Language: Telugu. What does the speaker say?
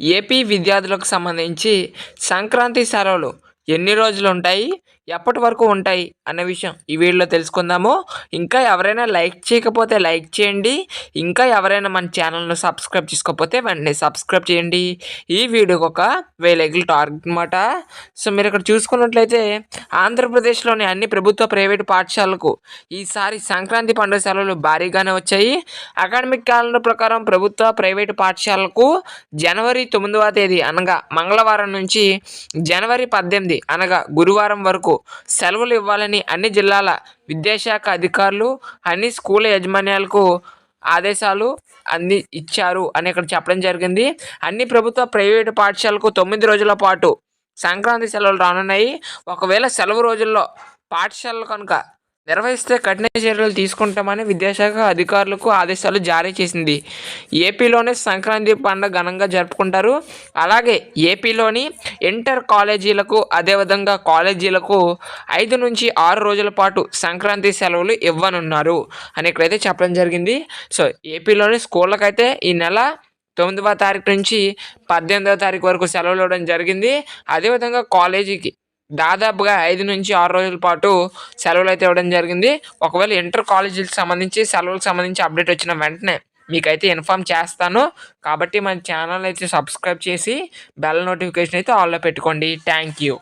ఏపీ విద్యార్థులకు సంబంధించి సంక్రాంతి సెలవులు ఎన్ని రోజులు ఉంటాయి? ఎప్పటి వరకు ఉంటాయి అన్న విషయం ఈ వీడియోలో తెలుసుకుందాము. ఇంకా ఎవరైనా లైక్ చేయకపోతే లైక్ చేయండి. ఇంకా ఎవరైనా మన ఛానల్ను సబ్స్క్రైబ్ చేసుకోకపోతే వెంటనే సబ్స్క్రైబ్ చేయండి. ఈ వీడియోకి ఒక వేలెగులు టార్గెట్ అనమాట సో మీరు ఇక్కడ చూసుకున్నట్లయితే ఆంధ్రప్రదేశ్లోని అన్ని ప్రభుత్వ ప్రైవేటు పాఠశాలకు ఈసారి సంక్రాంతి పండుగ సెలవులు భారీగానే వచ్చాయి. అకాడమిక్ క్యాలెండర్ ప్రకారం ప్రభుత్వ ప్రైవేటు పాఠశాలకు జనవరి తొమ్మిదవ తేదీ అనగా మంగళవారం నుంచి జనవరి పద్దెనిమిది అనగా గురువారం వరకు సెలవులు ఇవ్వాలని అన్ని జిల్లాల విద్యాశాఖ అధికారులు అన్ని స్కూల్ యాజమాన్యాలకు ఆదేశాలు అంది ఇచ్చారు అని ఇక్కడ చెప్పడం జరిగింది. అన్ని ప్రభుత్వ ప్రైవేటు పాఠశాలకు తొమ్మిది రోజుల పాటు సంక్రాంతి సెలవులు రానున్నాయి. ఒకవేళ సెలవు రోజుల్లో పాఠశాలలు కనుక నిర్వహిస్తే కఠిన చర్యలు తీసుకుంటామని విద్యాశాఖ అధికారులకు ఆదేశాలు జారీ చేసింది. ఏపీలోనే సంక్రాంతి పండుగ ఘనంగా జరుపుకుంటారు. అలాగే ఏపీలోని ఇంటర్ కాలేజీలకు అదేవిధంగా కాలేజీలకు ఐదు నుంచి ఆరు రోజుల పాటు సంక్రాంతి సెలవులు ఇవ్వనున్నారు అని ఇక్కడైతే చెప్పడం జరిగింది. సో ఏపీలోని స్కూళ్ళకైతే ఈ నెల తొమ్మిదవ తారీఖు నుంచి పద్దెనిమిదవ తారీఖు వరకు సెలవులు ఇవ్వడం జరిగింది. అదేవిధంగా కాలేజీకి దాదాపుగా ఐదు నుంచి ఆరు రోజుల పాటు సెలవులు అయితే ఇవ్వడం జరిగింది. ఒకవేళ ఇంటర్ కాలేజీలకు సంబంధించి సెలవులకు సంబంధించి అప్డేట్ వచ్చిన వెంటనే మీకైతే ఇన్ఫామ్ చేస్తాను. కాబట్టి మన ఛానల్ అయితే సబ్స్క్రైబ్ చేసి బెల్ నోటిఫికేషన్ అయితే ఆల్లో పెట్టుకోండి. Thank you.